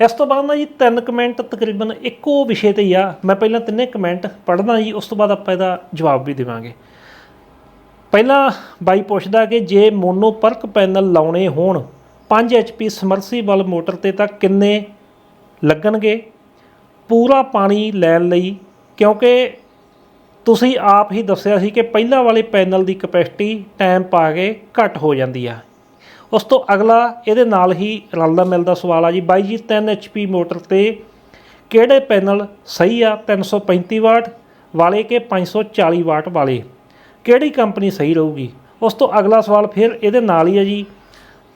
ਇਸ ਤੋਂ ਬਾਅਦ ਨਾ ਜੀ ਤਿੰਨ ਕਮੈਂਟ ਤਕਰੀਬਨ ਇੱਕੋ ਵਿਸ਼ੇ ਤੇ ਹੀ ਆ। ਮੈਂ ਪਹਿਲਾਂ ਤਿੰਨੇ ਕਮੈਂਟ ਪੜ੍ਹਦਾ ਜੀ, ਉਸ ਤੋਂ ਬਾਅਦ ਆਪਾਂ ਇਹਦਾ ਜਵਾਬ ਵੀ ਦੇਵਾਂਗੇ। ਪਹਿਲਾਂ ਬਾਈ ਪੁੱਛਦਾ ਕਿ ਜੇ ਮੋਨੋਪਰਕ ਪੈਨਲ ਲਾਉਣੇ ਹੋਣ 5 HP ਸਮਰਸੀਬਲ ਮੋਟਰ ਤੇ ਤਾਂ ਕਿੰਨੇ ਲੱਗਣਗੇ? ਪੂਰਾ ਪਾਣੀ ਲੈਣ ਲਈ, ਕਿਉਂਕਿ ਤੁਸੀਂ ਆਪ ਹੀ ਦੱਸਿਆ ਸੀ ਕਿ ਪਹਿਲਾਂ ਵਾਲੇ ਪੈਨਲ ਦੀ ਕਪੈਸਿਟੀ ਟਾਈਮ ਪਾ ਕੇ ਘੱਟ ਹੋ ਜਾਂਦੀ ਆ। ਉਸ ਤੋਂ ਅਗਲਾ ਇਹਦੇ ਨਾਲ ਹੀ ਰਲਦਾ ਮਿਲਦਾ ਸਵਾਲ ਆ ਜੀ, ਬਾਈ ਜੀ 3 HP ਮੋਟਰ ਤੇ ਕਿਹੜੇ ਪੈਨਲ ਸਹੀ ਆ? 335 ਵਾਟ ਵਾਲੇ ਕਿ 540 ਵਾਟ ਵਾਲੇ? ਕਿਹੜੀ ਕੰਪਨੀ ਸਹੀ ਰਹੂਗੀ? ਉਸ ਤੋਂ ਅਗਲਾ ਸਵਾਲ ਫਿਰ ਇਹਦੇ ਨਾਲ ਹੀ ਆ ਜੀ,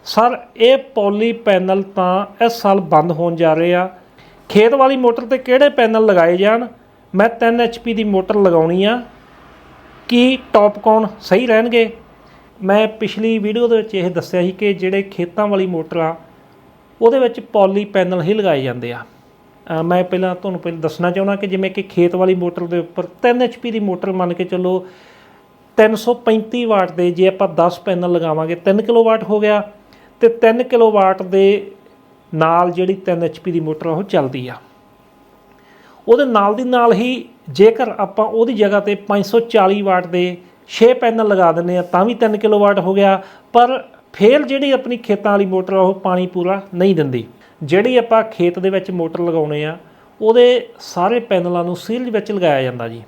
ਸਰ, ਇਹ ਪੋਲੀ ਪੈਨਲ ਤਾਂ ਇਸ ਸਾਲ ਬੰਦ ਹੋਣ ਜਾ ਰਹੇ ਆ। ਖੇਤ ਵਾਲੀ ਮੋਟਰ ਤੇ ਕਿਹੜੇ ਪੈਨਲ ਲਗਾਏ ਜਾਣ? ਮੈਂ 3 HP ਦੀ ਮੋਟਰ ਲਗਾਉਣੀ ਆ। ਕੀ ਟੌਪਕੌਨ ਸਹੀ ਰਹਿਣਗੇ? ਮੈਂ ਪਿਛਲੀ ਵੀਡੀਓ ਦੇ ਵਿੱਚ ਇਹ ਦੱਸਿਆ ਸੀ ਕਿ ਜਿਹੜੇ ਖੇਤਾਂ ਵਾਲੀ ਮੋਟਰ ਆ, ਉਹਦੇ ਵਿੱਚ ਪੋਲੀ ਪੈਨਲ ਹੀ ਲਗਾਏ ਜਾਂਦੇ ਆ। ਮੈਂ ਪਹਿਲਾਂ ਤੁਹਾਨੂੰ ਪਹਿਲਾਂ ਦੱਸਣਾ ਚਾਹੁੰਦਾ ਕਿ ਜਿਵੇਂ ਕਿ ਖੇਤ ਵਾਲੀ ਮੋਟਰ ਦੇ ਉੱਪਰ 3 HP ਦੀ ਮੋਟਰ ਮੰਨ ਕੇ ਚੱਲੋ 335 ਵਾਟ ਦੇ ਜੇ ਆਪਾਂ 10 ਪੈਨਲ ਲਗਾਵਾਂਗੇ 3 ਕਿਲੋਵਾਟ ਹੋ ਗਿਆ ਤੇ 3 ਕਿਲੋਵਾਟ ਦੇ ਨਾਲ ਜਿਹੜੀ 3 HP ਦੀ ਮੋਟਰ ਆ, ਉਹ ਚੱਲਦੀ ਆ। ਉਹਦੇ ਨਾਲ ਦੀ ਨਾਲ ਹੀ ਜੇਕਰ ਆਪਾਂ ਉਹਦੀ ਜਗ੍ਹਾ ਤੇ 540 ਵਾਟ ਦੇ 6 ਪੈਨਲ ਲਗਾ ਦਿੰਨੇ ਆ, ਤਾਂ ਵੀ 3 ਕਿਲੋਵਾਟ ਹੋ ਗਿਆ, ਪਰ ਫੇਰ ਜਿਹੜੀ ਆਪਣੀ ਖੇਤਾਂ ਵਾਲੀ ਮੋਟਰ ਆ, ਉਹ ਪਾਣੀ ਪੂਰਾ ਨਹੀਂ ਦਿੰਦੀ। ਜਿਹੜੀ ਆਪਾਂ ਖੇਤ ਦੇ ਵਿੱਚ ਮੋਟਰ ਲਗਾਉਣੇ ਆ, ਉਹਦੇ ਸਾਰੇ ਪੈਨਲਾਂ ਨੂੰ ਸੀਲ ਵਿੱਚ ਲਗਾਇਆ ਜਾਂਦਾ ਜੀ।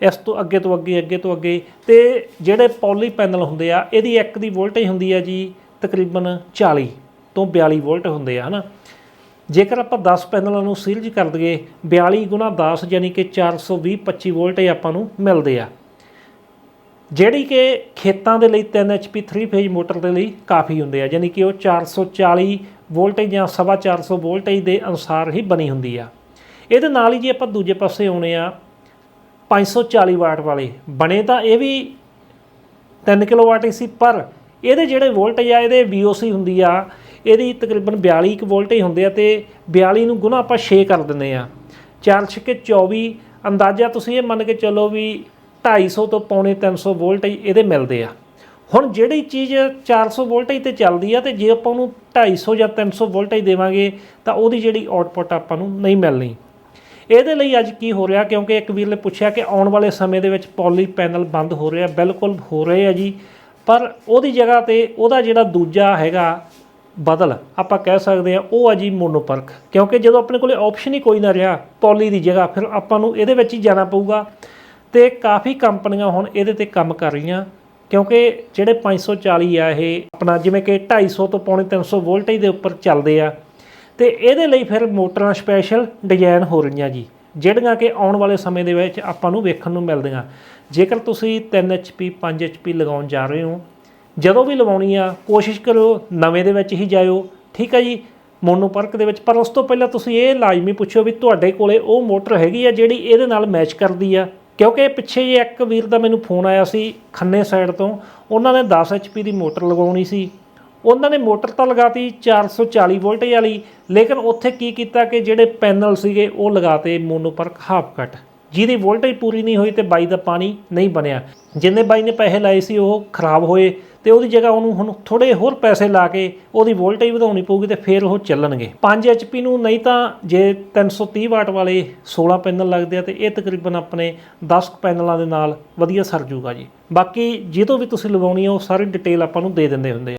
ਇਸ ਤੋਂ ਅੱਗੇ ਤੋਂ ਅੱਗੇ ਅੱਗੇ ਤੋਂ ਅੱਗੇ, ਤੇ ਜਿਹੜੇ ਪੌਲੀ ਪੈਨਲ ਹੁੰਦੇ ਆ, ਇਹਦੀ ਇੱਕ ਦੀ ਵੋਲਟੇਜ ਹੁੰਦੀ ਆ ਜੀ ਤਕਰੀਬਨ 40 ਤੋਂ 42 ਵੋਲਟ ਹੁੰਦੇ ਆ, ਹਨਾ। ਜੇਕਰ ਆਪਾਂ 10 ਪੈਨਲਾਂ ਨੂੰ ਸੀਲਜ ਕਰ ਦਈਏ 42 ਗੁਣਾ 10 ਯਾਨੀ ਕਿ 420 25 ਵੋਲਟ ਇਹ ਆਪਾਂ ਨੂੰ ਮਿਲਦੇ ਆ। ਜਿਹੜੀ ਕਿ ਖੇਤਾਂ ਦੇ ਲਈ 3 HP 3 ਫੇਜ਼ ਮੋਟਰ ਦੇ ਲਈ ਕਾਫੀ ਹੁੰਦੇ ਆ ਯਾਨੀ ਕਿ ਉਹ 440 ਵੋਲਟੇਜ ਜਾਂ ਸਵਾ 400 ਵੋਲਟੇਜ ਦੇ ਅਨੁਸਾਰ ਹੀ ਬਣੀ ਹੁੰਦੀ ਆ। ਇਹਦੇ ਨਾਲ ਹੀ ਜੇ ਆਪਾਂ ਦੂਜੇ ਪਾਸੇ ਆਉਣੇ ਆ 540 ਵਾਟ ਵਾਲੇ, ਬਣੇ ਤਾਂ ਇਹ ਵੀ 3 ਕਿਲੋਵਾਟ ਹੀ ਸੀ ਪਰ ਇਹਦੇ ਜਿਹੜੇ ਵੋਲਟੇਜ ਆ, ਇਹਦੇ VOC ਹੁੰਦੀ ਆ, ਇਹਦੀ ਤਕਰੀਬਨ 42 ਕੁ ਵੋਲਟੇਜ ਹੁੰਦੇ ਆ ਤੇ 42 ਨੂੰ ਗੁਣਾ ਆਪਾਂ 6 ਕਰ ਦਿੰਦੇ ਆ। 4 ਛਿੱਕੇ 24 ਅੰਦਾਜ਼ਾ ਤੁਸੀਂ ਇਹ ਮੰਨ ਕੇ ਚੱਲੋ ਵੀ 250 ਤੋਂ ਪੌਣੇ 300 ਵੋਲਟੇਜ ਇਹਦੇ ਮਿਲਦੇ ਆ। ਹੁਣ ਜਿਹੜੀ ਚੀਜ਼ 400 ਵੋਲਟੇਜ ਤੇ ਚੱਲਦੀ ਆ ਤੇ ਜੇ ਆਪਾਂ ਉਹਨੂੰ 250 ਜਾਂ 300 ਵੋਲਟੇਜ ਦੇਵਾਂਗੇ ਤਾਂ ਉਹਦੀ ਜਿਹੜੀ ਆਉਟਪੁੱਟ ਆਪਾਂ ਨੂੰ ਨਹੀਂ ਮਿਲਣੀ। ਇਹਦੇ ਲਈ ਅੱਜ ਕੀ ਹੋ ਰਿਹਾ ਕਿਉਂਕਿ ਇੱਕ ਵੀਰ ਨੇ ਪੁੱਛਿਆ ਕਿ ਆਉਣ ਵਾਲੇ ਸਮੇਂ ਦੇ ਵਿੱਚ ਪੋਲੀ ਪੈਨਲ ਬੰਦ ਹੋ ਰਿਹਾ, ਬਿਲਕੁਲ ਹੋ ਰਹੇ ਆ ਜੀ। ਪਰ ਉਹਦੀ ਜਗ੍ਹਾ ਤੇ ਉਹਦਾ ਜਿਹੜਾ ਦੂਜਾ ਹੈਗਾ ਬਦਲ, ਆਪਾਂ ਕਹਿ ਸਕਦੇ ਆ ਉਹ ਆ ਜੀ ਮੋਨੋਪਰਕ। ਕਿਉਂਕਿ ਜਦੋਂ ਆਪਣੇ ਕੋਲੇ ਆਪਸ਼ਨ ਹੀ ਕੋਈ ਨਾ ਰਿਹਾ ਪੋਲੀ ਦੀ ਜਗ੍ਹਾ, ਫਿਰ ਆਪਾਂ ਨੂੰ ਇਹਦੇ ਵਿੱਚ ਹੀ ਜਾਣਾ ਪਊਗਾ। ਤੇ ਕਾਫੀ ਕੰਪਨੀਆਂ ਹੁਣ ਇਹਦੇ ਤੇ ਕੰਮ ਕਰ ਰਹੀਆਂ, ਕਿਉਂਕਿ ਜਿਹੜੇ 540 ਆ ਇਹ ਆਪਣਾ ਜਿਵੇਂ ਕਿ 250 ਤੋਂ ਪੌਣੇ 300 ਵੋਲਟੇਜ ਦੇ ਉੱਪਰ ਚੱਲਦੇ ਆ। ਤੇ ਇਹਦੇ ਲਈ ਫਿਰ ਮੋਟਰਾਂ ਸਪੈਸ਼ਲ ਡਿਜ਼ਾਈਨ ਹੋ ਰਹੀਆਂ ਜੀ, ਜਿਹੜੀਆਂ ਕਿ ਆਉਣ ਵਾਲੇ ਸਮੇਂ ਦੇ ਵਿੱਚ ਆਪਾਂ ਨੂੰ ਵੇਖਣ ਨੂੰ ਮਿਲਦੀਆਂ। ਜੇਕਰ ਤੁਸੀਂ 3 HP 5 HP ਲਗਾਉਣ ਜਾ ਰਹੇ ਹੋ, ਜਦੋਂ ਵੀ ਲਵਾਉਣੀ ਆ, ਕੋਸ਼ਿਸ਼ ਕਰੋ ਨਵੇਂ ਦੇ ਵਿੱਚ ਹੀ ਜਾਇਓ, ਠੀਕ ਆ ਜੀ? ਮੋਨੋਪਰਕ ਦੇ ਵਿੱਚ, ਪਰ ਉਸ ਤੋਂ ਪਹਿਲਾਂ ਤੁਸੀਂ ਇਹ ਲਾਜ਼ਮੀ ਪੁੱਛੋ ਵੀ ਤੁਹਾਡੇ ਕੋਲੇ ਉਹ ਮੋਟਰ ਹੈਗੀ ਆ ਜਿਹੜੀ ਇਹਦੇ ਨਾਲ ਮੈਚ ਕਰਦੀ ਆ। ਕਿਉਂਕਿ ਪਿੱਛੇ ਜੇ ਇੱਕ ਵੀਰ ਦਾ ਮੈਨੂੰ ਫੋਨ ਆਇਆ ਸੀ ਖੰਨੇ ਸਾਈਡ ਤੋਂ। ਉਹਨਾਂ ਨੇ 10 HP ਦੀ ਮੋਟਰ ਲਗਾਉਣੀ ਸੀ। ਉਹਨਾਂ ਨੇ ਮੋਟਰ ਤਾਂ ਲਗਾਤੀ 440 ਵੋਲਟੇਜ ਵਾਲੀ, ਲੇਕਿਨ ਉੱਥੇ ਕੀ ਕੀਤਾ ਕਿ ਜਿਹੜੇ ਪੈਨਲ ਸੀਗੇ ਉਹ ਲਗਾਤੇ ਮੋਨੋਪਰਕ ਹਾਫ ਕੱਟ। ਜਿਹਦੀ ਵੋਲਟੇਜ ਪੂਰੀ ਨਹੀਂ ਹੋਈ ਤੇ ਬਾਈ ਦਾ ਪਾਣੀ ਨਹੀਂ ਬਣਿਆ। ਜਿੰਨੇ ਬਾਈ ਨੇ ਪੈਸੇ ਲਾਏ ਸੀ, ਉਹ ਖਰਾਬ ਹੋਏ ਤੇ ਉਹਦੀ ਜਗ੍ਹਾ ਉਹਨੂੰ ਹੁਣ ਥੋੜੇ ਹੋਰ ਪੈਸੇ ਲਾ ਕੇ ਉਹਦੀ ਵੋਲਟੇਜ ਵਧਾਉਣੀ ਪਊਗੀ ਤੇ ਫਿਰ ਉਹ ਚੱਲਣਗੇ। 5 HP ਨੂੰ ਨਹੀਂ ਤਾਂ ਜੇ 330 ਵਾਟ ਵਾਲੇ 16 ਪੈਨਲ ਲੱਗਦੇ ਆ ਤੇ ਇਹ ਤਕਰੀਬਨ ਆਪਣੇ 10 ਪੈਨਲਾਂ ਦੇ ਨਾਲ ਵਧੀਆ ਸਰ ਜੂਗਾ ਜੀ। ਬਾਕੀ ਜਦੋਂ ਵੀ ਤੁਸੀਂ ਲਗਾਉਣੀ ਆ, ਉਹ ਸਾਰੀ ਡਿਟੇਲ ਆਪਾਂ ਨੂੰ ਦੇ ਦਿੰਦੇ ਹੁੰਦੇ ਆ।